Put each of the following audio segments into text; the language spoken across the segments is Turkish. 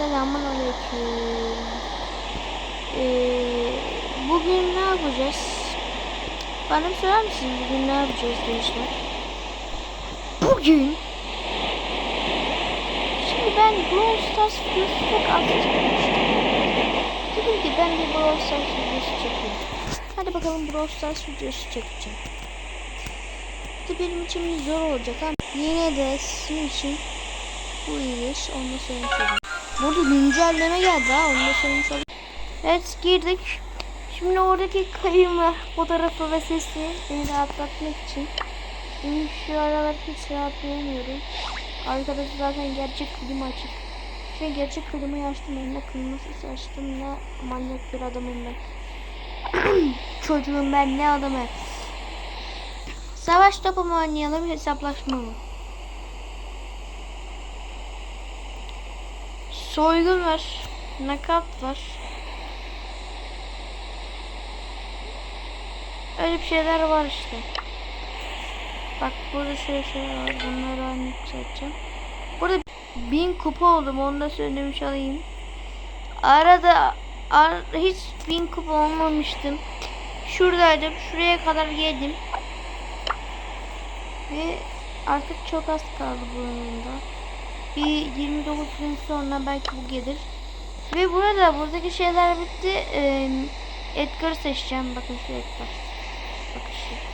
Selamun aleyküm. Ee, bugün ne yapacağız? Bana sorar mısınız bugün ne yapacağız gençler? Bugün Şimdi ben Brawl Stars videosu çok az çekmiştim. Ki ben bir Brawl Stars videosu çekeyim. Hadi bakalım Brawl Stars videosu çekeceğim. İşte benim için zor olacak ama yine de sizin için bu iyi iş. Onu olayım. Burada güncelleme geldi ha. Onu da söylemiş olayım. Evet girdik. Şimdi oradaki kayımı, fotoğrafı ve sesi beni rahatlatmak için. Şimdi şu aralar hiç rahatlayamıyorum. Arkadaş zaten gerçek klima açık. An gerçek klimayı açtım. Elimde klimasız açtım. Ne manyak bir adamım ben. Çocuğum ben ne adamı. Savaş topu mu oynayalım hesaplaşma mı? Soygun var. Nakat var. Öyle bir şeyler var işte. Bak burada şöyle şeyler var. Bunları aynı yükselteceğim. Burada bin kupa oldum. Onu da söylemiş olayım. Arada ar hiç bin kupa olmamıştım. Şuradaydım. Şuraya kadar geldim. Ve artık çok az kaldı bu oyunda. Bir 29 gün sonra belki bu gelir. Ve burada buradaki şeyler bitti. Ee, Edgar'ı seçeceğim. Bakın şu Edgar. Bakın şu.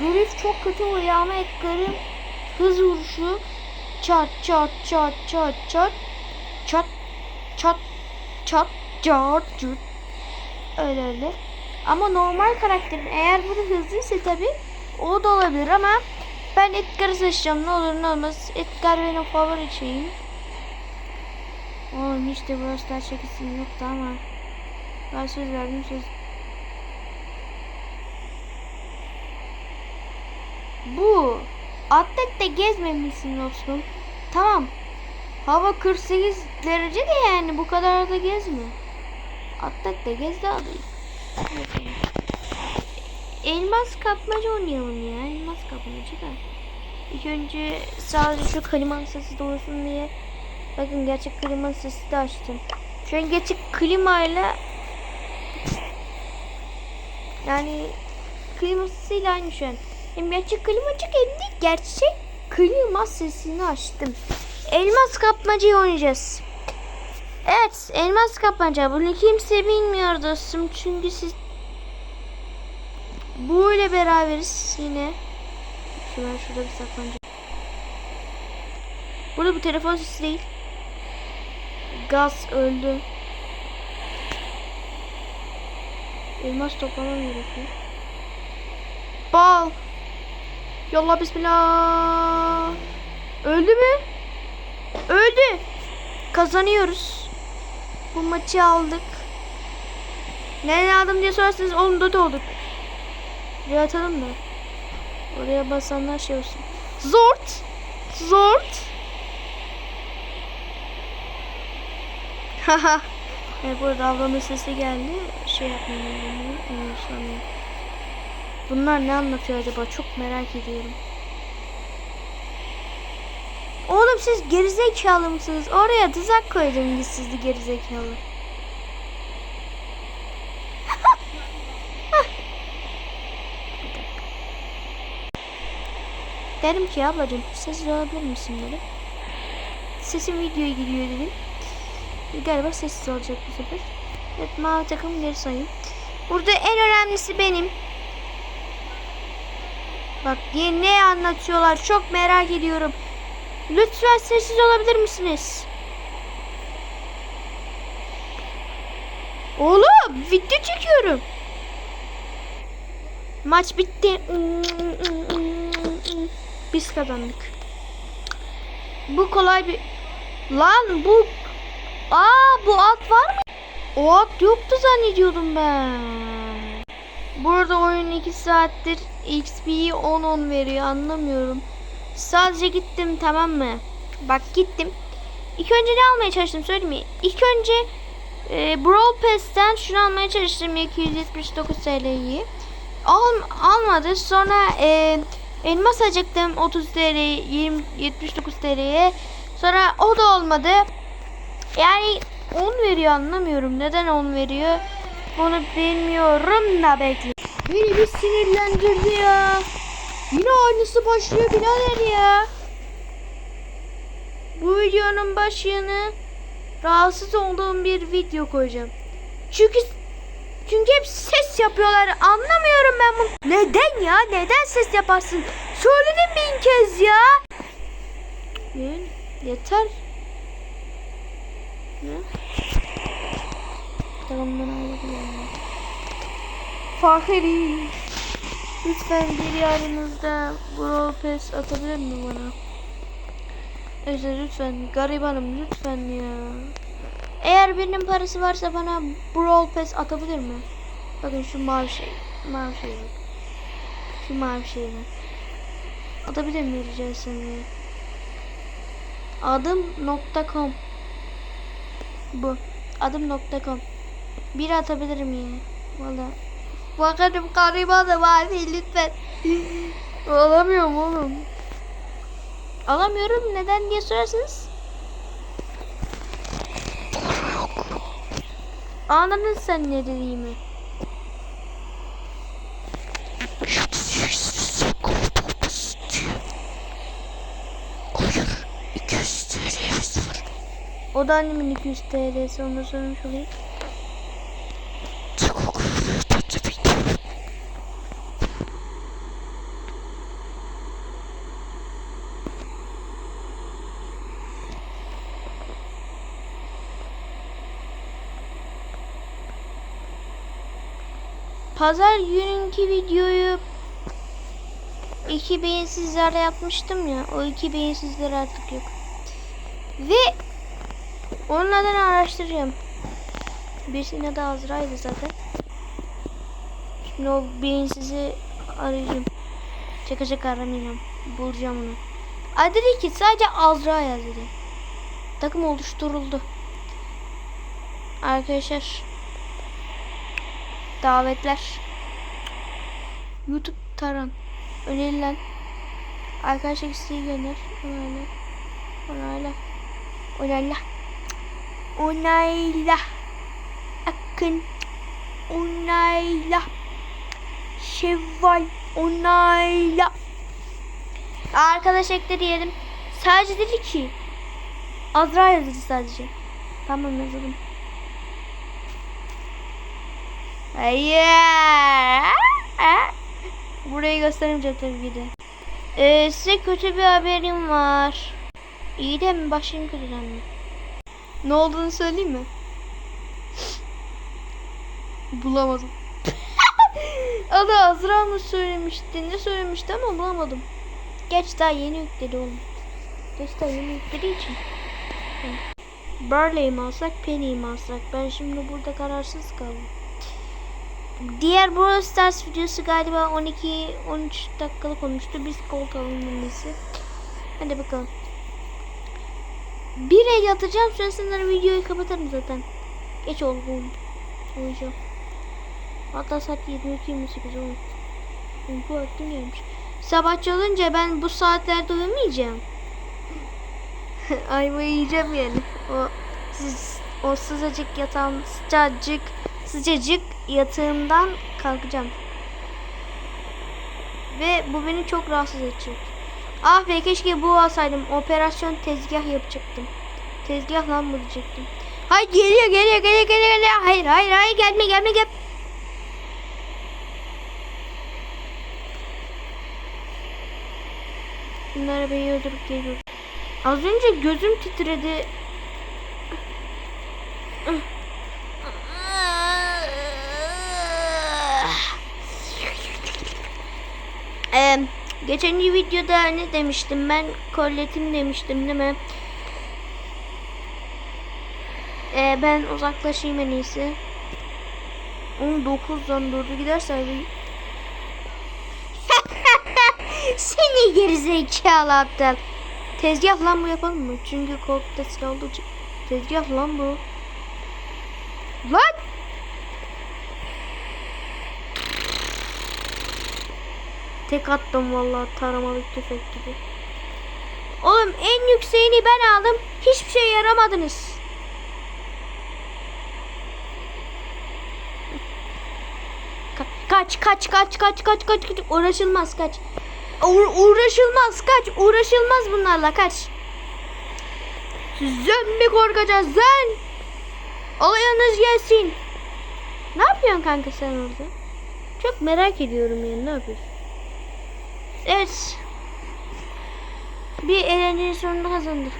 Grif çok kötü oluyor ama Edgar'ın hız vuruşu çat çat çat çat çat çat çat çat çat çat öyle öyle. Ama normal karakterin eğer bu hızlıysa tabi o da olabilir ama ben Edgar'ı seçeceğim ne olur ne olmaz. Edgar benim favori şeyim. Oğlum hiç de Brawl Stars çekisim yoktu ama ben söz verdim söz. Bu atletle gezmemişsin dostum. Tamam. Hava 48 derece de yani bu kadar da gezme. Atletle gez daha da iyi. Elmas kapmaca oynayalım ya. Elmas kapmaca da. İlk önce sadece şu klimanın sesi doğursun diye. Bakın gerçek klimanın sesi de açtım. Şu an gerçek klimayla yani klimasıyla aynı şu an. Hem gerçek klima açık hem de gerçek klima sesini açtım. Elmas kapmacayı oynayacağız. Evet elmas kapmaca. Bunu kimse bilmiyor dostum. Çünkü siz bu ile beraberiz yine. Şuradan şurada bir saklanca. Burada bu telefon sesi değil. Gaz öldü. Elmas toplamam gerekiyor. Bal. Yolla bismillah. Öldü mü? Öldü. Kazanıyoruz. Bu maçı aldık. Nereden aldım diye sorarsanız oğlum dört olduk. Buraya atalım da. Oraya basanlar şey olsun. Zort. Zort. Haha. evet, burada ablamın sesi geldi. Şey yapmayayım. Anlaşılamıyorum. Bunlar ne anlatıyor acaba? Çok merak ediyorum. Oğlum siz gerizekalı mısınız? Oraya tuzak koydum ki sizli gerizekalı. Dedim ki ablacığım sessiz olabilir misin dedim. Sesim videoya gidiyor dedim. Galiba sessiz olacak bu sefer. Evet mavi takım geri sayayım. Burada en önemlisi benim. Bak diye ne anlatıyorlar çok merak ediyorum. Lütfen sessiz olabilir misiniz? Oğlum video çekiyorum. Maç bitti. Biz kazandık. Bu kolay bir... Lan bu... Aa bu at var mı? O at yoktu zannediyordum ben. Burada oyun 2 saattir XP'yi 10-10 veriyor anlamıyorum. Sadece gittim tamam mı? Bak gittim. İlk önce ne almaya çalıştım söyleyeyim mi? İlk önce e, Brawl Pass'ten şunu almaya çalıştım 279 TL'yi. Al, almadı. Sonra e, elmas alacaktım 30 TL 20, 79 TL'ye. Sonra o da olmadı. Yani 10 veriyor anlamıyorum. Neden 10 veriyor? Bunu bilmiyorum da bekle. Beni bir sinirlendirdi ya. Yine aynısı başlıyor birader ya. Bu videonun başlığını rahatsız olduğum bir video koyacağım. Çünkü çünkü hep ses yapıyorlar. Anlamıyorum ben bunu. Neden ya? Neden ses yaparsın? Söyledim bin kez ya. Yeter. Ne? Tamam ben ayrılıyorum. Fahri. Lütfen bir yarınızda Brawl Pass atabilir mi bana? Neyse lütfen garibanım lütfen ya. Eğer birinin parası varsa bana Brawl Pass atabilir mi? Bakın şu mavi şey. Mavi şey bak. Şu mavi şey bak. Atabilir mi rica etsem ya? Adım.com Bu. Adım.com Bir atabilirim ya. Valla. Bakalım garibanım abi lütfen. Alamıyorum oğlum. Alamıyorum. Neden diye sorarsanız. Anladın sen ne dediğimi. Hayır. 200 TL yazıyor. O da annemin 200 TL'si onu söylemiş olayım. Pazar gününkü videoyu iki beyinsizlere yapmıştım ya. O iki beyinsizler artık yok. Ve onun adını araştırıyorum. Birisinin adı Azra'ydı zaten. Şimdi o beyinsizi arayacağım. Şaka şaka aramayacağım. Bulacağım onu. Ay dedi ki sadece Azra yaz dedi. Takım oluşturuldu. Arkadaşlar davetler. YouTube taran. Önerilen arkadaşlar isteği gönder. Onayla. Onayla. Onayla. Onayla. Akın. Onayla. Şevval. Onayla. Arkadaş ekle diyelim sadece dedi ki Azra yazdı sadece. Tamam yazalım Hayır. Burayı göstermeyeceğim tabii ki de. Ee, size kötü bir haberim var. İyi de mi? Başlayayım kötüden mi? Ne olduğunu söyleyeyim mi? Bulamadım. Adı Azra mı söylemişti? Ne söylemişti ama bulamadım. Geç daha yeni yükledi oğlum. Geç daha yeni yüklediği için. Burley mi alsak, Penny mi alsak? Ben şimdi burada kararsız kaldım. Diğer Brawl Stars videosu galiba 12-13 dakikalık olmuştu. Biz koltuğa alınması. Hadi bakalım. Bir el atacağım sonrasında videoyu kapatırım zaten. Geç oldu. Uyuyacağım. Hatta saat 22-28 oldu. Uyku vaktim gelmiş. Sabah çalınca ben bu saatlerde uyumayacağım. Ayva yiyeceğim yani. O, siz, o sıcacık yatağın sıcacık sıcacık yatağımdan kalkacağım. Ve bu beni çok rahatsız edecek. Ah be keşke bu alsaydım. Operasyon tezgah yapacaktım. Tezgah lan mı diyecektim. Hayır geliyor geliyor geliyor geliyor geliyor. Hayır hayır hayır gelme gelme gel. Bunlar beni öldürüp geliyor. Az önce gözüm titredi. Ee, geçenki videoda ne demiştim ben? Kolletim demiştim değil mi? Ee, ben uzaklaşayım en iyisi. 19'dan 4'e giderse bir... Seni gerizekalı aptal. Tezgah lan bu yapalım mı? Çünkü korkta silah olduğu için. Tezgah lan bu. Lan! Tek attım vallahi taramalık tüfek gibi. Oğlum en yükseğini ben aldım. Hiçbir şey yaramadınız. Kaç kaç kaç kaç kaç kaç kaç uğraşılmaz kaç. Uğra uğraşılmaz kaç. Uğraşılmaz bunlarla kaç. Sizden mi korkacağız lan? Olayınız gelsin. Ne yapıyorsun kanka sen orada? Çok merak ediyorum yani ne yapıyorsun? Evet. Bir eğlencenin sonunda kazandık.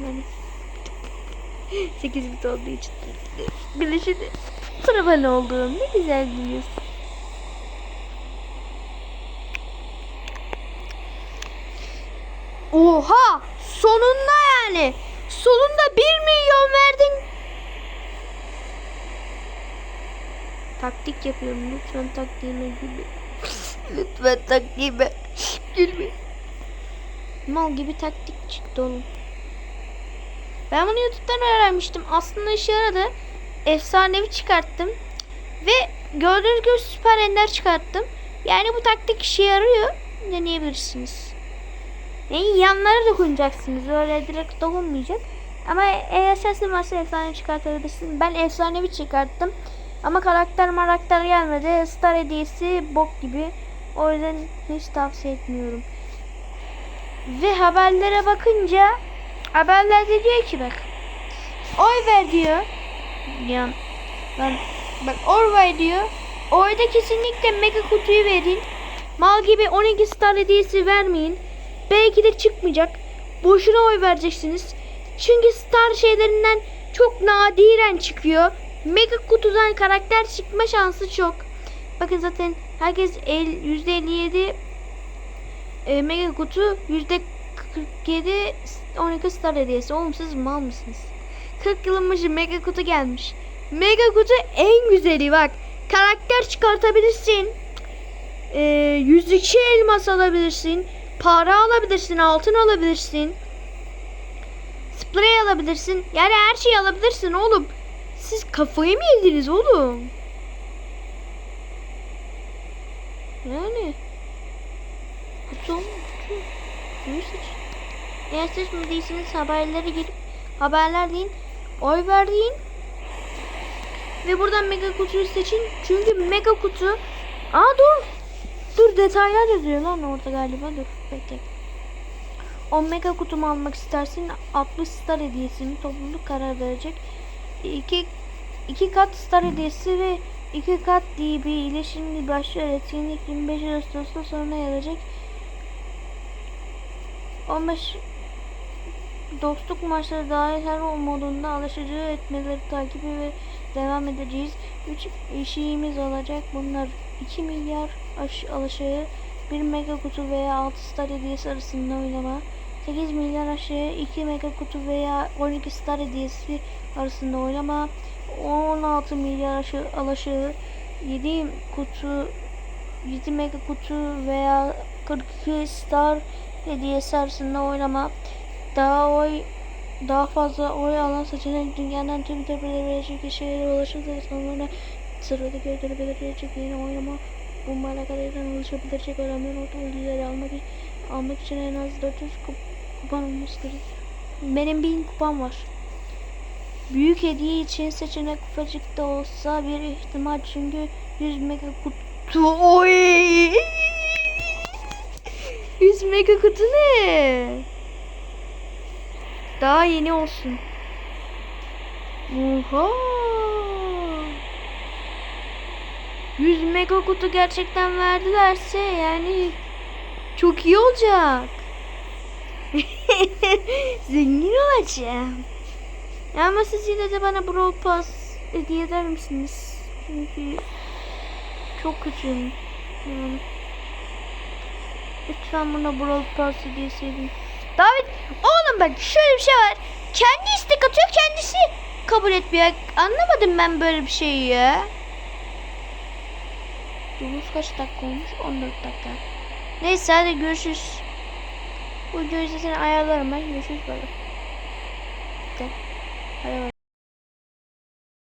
Yani 8 bit olduğu için. Bir de şimdi sıra olduğum ne güzel biliyorsun. Oha! Sonunda yani. Sonunda 1 milyon verdin. Taktik yapıyorum. Lütfen taktiğime gülme. Lütfen taktiğime gülme. Mal gibi taktik çıktı oğlum. Ben bunu YouTube'dan öğrenmiştim. Aslında işe yaradı. Efsanevi çıkarttım. Ve gördüğünüz gibi süper ender çıkarttım. Yani bu taktik işe yarıyor. Deneyebilirsiniz. Yani yanlara dokunacaksınız. Öyle direkt dokunmayacak. Ama eğer şansın varsa efsane çıkartabilirsiniz. Ben efsanevi çıkarttım. Ama karakter marakter gelmedi. Star hediyesi bok gibi. O yüzden hiç tavsiye etmiyorum. Ve haberlere bakınca haberlerde diyor ki bak. Oy ver diyor. Ya ben bak oy ver diyor. Oyda kesinlikle mega kutuyu verin. Mal gibi 12 star hediyesi vermeyin. Belki de çıkmayacak. Boşuna oy vereceksiniz. Çünkü star şeylerinden çok nadiren çıkıyor. Mega kutudan karakter çıkma şansı çok. Bakın zaten herkes el, %57 e, mega kutu %47 12 star hediyesi. Oğlum siz mal mısınız? 40 yılın başı mega kutu gelmiş. Mega kutu en güzeli bak. Karakter çıkartabilirsin. E, 102 elmas alabilirsin. Para alabilirsin. Altın alabilirsin. Sprey alabilirsin. Yani her şeyi alabilirsin oğlum. Siz kafayı mı yediniz oğlum? Yani. Kutu mu? Kutu. Kutuyu seç. Eğer seçmediyseniz haberlere girip haberler deyin. Oy ver deyin. Ve buradan mega kutuyu seçin. Çünkü mega kutu. Aa dur. Dur detaylar yazıyor lan orada galiba. Dur bekle. O mega kutumu almak istersin 60 star hediyesini topluluk karar verecek. 2 2 kat star hediyesi ve 2 kat DB ile şimdi başlıyor. Etkinlik 25 Ağustos'ta sona erecek. 15 dostluk maçları dahil her modunda alışıcı etmeleri takibi ve devam edeceğiz. 3 işimiz olacak. Bunlar 2 milyar aş alaşağı 1 mega kutu veya 6 star hediyesi arasında oynama. 8 milyar aşağı 2 mega kutu veya 12 star hediyesi arasında oynama. 16 milyar aşağı alaşağı 7 kutu 7 mega kutu veya 42 star hediyesi arasında oynama. Daha oy daha fazla oy alan seçenek dünyanın tüm tepelere verecek kişilere ulaşırsa sonra sıradaki ödülü belirleyecek yeni oynama bulmayla kadarıyla ulaşabilecek önemli not bilgileri almak, almak için en az 400 kup kupan olması gerekiyor. Benim 1000 kupam var. Büyük hediye için seçenek ufacık da olsa bir ihtimal çünkü 100 mega kutu oy 100 mega kutu ne? Daha yeni olsun. Oha. 100 mega kutu gerçekten verdilerse yani çok iyi olacak. Zengin olacağım. Ama siz yine de bana Brawl Pass hediye eder misiniz? Çünkü çok kötüyüm. Yani. Lütfen bana Brawl Pass hediyesi edin. David oğlum bak şöyle bir şey var. Kendi istek atıyor kendisi kabul etmiyor. Anlamadım ben böyle bir şeyi ya. Yunus kaç dakika olmuş? 14 dakika. Neyse hadi görüşürüz. Bu videoyu zaten ayarlarım ben. Görüşürüz böyle. Hadi bay.